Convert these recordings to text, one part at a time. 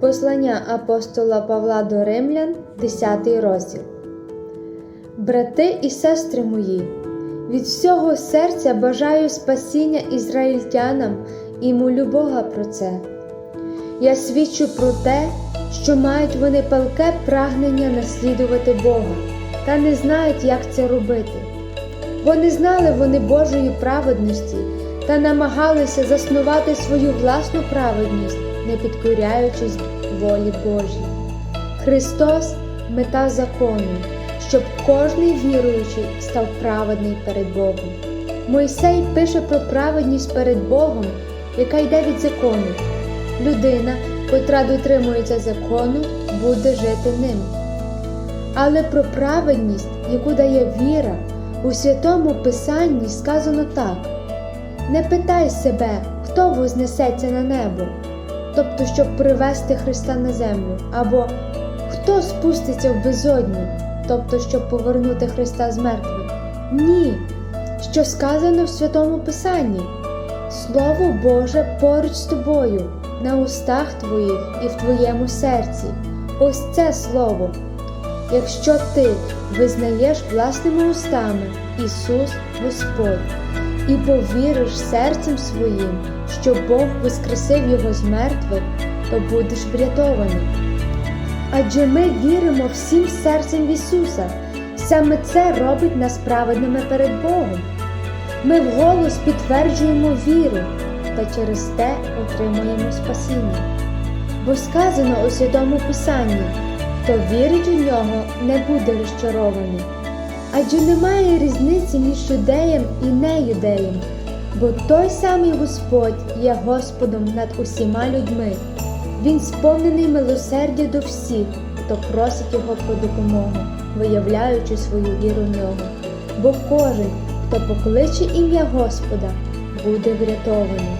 Послання апостола Павла до Римлян, 10 розділ. Брати і сестри мої, від всього серця бажаю спасіння ізраїльтянам і молю Бога про це. Я свідчу про те, що мають вони палке прагнення наслідувати Бога, та не знають, як це робити. Бо не знали вони Божої праведності та намагалися заснувати свою власну праведність, не підкоряючись волі Божій. Христос мета закону, щоб кожний віруючий став праведний перед Богом. Мойсей пише про праведність перед Богом, яка йде від закону. Людина, котра дотримується закону, буде жити ним. Але про праведність, яку дає віра, у святому Писанні сказано так: не питай себе, хто вознесеться на небо, тобто, щоб привести Христа на землю, або хто спуститься в безодню, тобто, щоб повернути Христа з мертвих. Ні, що сказано в святому Писанні. Слово Боже поруч з тобою, на устах твоїх і в твоєму серці. Ось це слово. Якщо ти визнаєш власними устами Ісус Господь і повіриш серцем своїм, що Бог воскресив Його з мертвих, то будеш врятований. Адже ми віримо всім серцем в Ісуса. Саме це робить нас праведними перед Богом. Ми вголос підтверджуємо віру та через те отримуємо спасіння. Бо сказано у Святому Писанні, хто вірить у нього, не буде розчарований. Адже немає різниці між юдеєм і неюдеєм, бо той самий Господь є Господом над усіма людьми. Він сповнений милосердя до всіх, хто просить Його про допомогу, виявляючи свою віру в нього. Бо кожен, хто покличе ім'я Господа, буде врятований.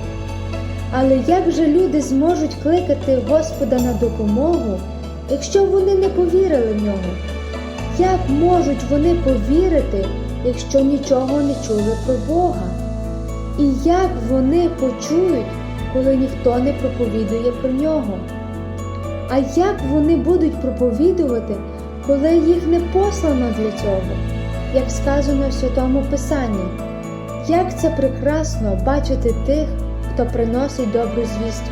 Але як же люди зможуть кликати Господа на допомогу, якщо вони не повірили в нього? Як можуть вони повірити, якщо нічого не чули про Бога? І як вони почують, коли ніхто не проповідує про нього? А як вони будуть проповідувати, коли їх не послано для цього, як сказано в Святому Писанні? Як це прекрасно бачити тих, хто приносить добру звістку.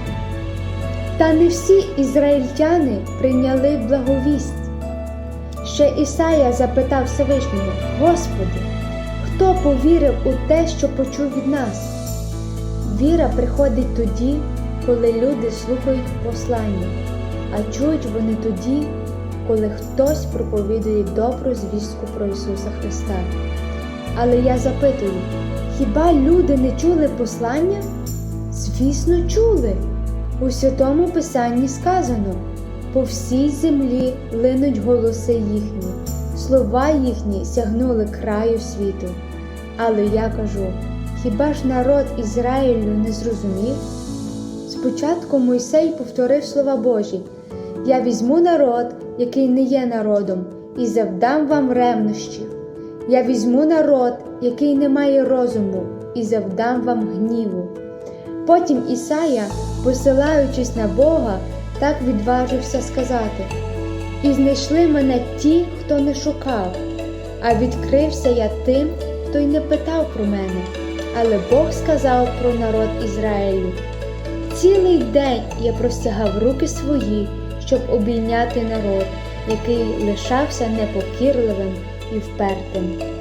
Та не всі ізраїльтяни прийняли благовість. Ще Ісая запитав Всевишнього, Господи, хто повірив у те, що почув від нас? Віра приходить тоді, коли люди слухають послання, а чують вони тоді, коли хтось проповідує добру звістку про Ісуса Христа. Але я запитую, хіба люди не чули послання? Звісно, чули. У святому Писанні сказано по всій землі линуть голоси їхні, слова їхні сягнули краю світу. Але я кажу: хіба ж народ Ізраїлю не зрозумів? Спочатку Мойсей повторив слова Божі: Я візьму народ, який не є народом, і завдам вам ревнощів. Я візьму народ, який не має розуму, і завдам вам гніву. Потім Ісая, посилаючись на Бога, так відважився сказати: І знайшли мене ті, хто не шукав, а відкрився я тим, хто й не питав про мене. Але Бог сказав про народ Ізраїлю: Цілий день я простягав руки свої, щоб обійняти народ, який лишався непокірливим і впертим.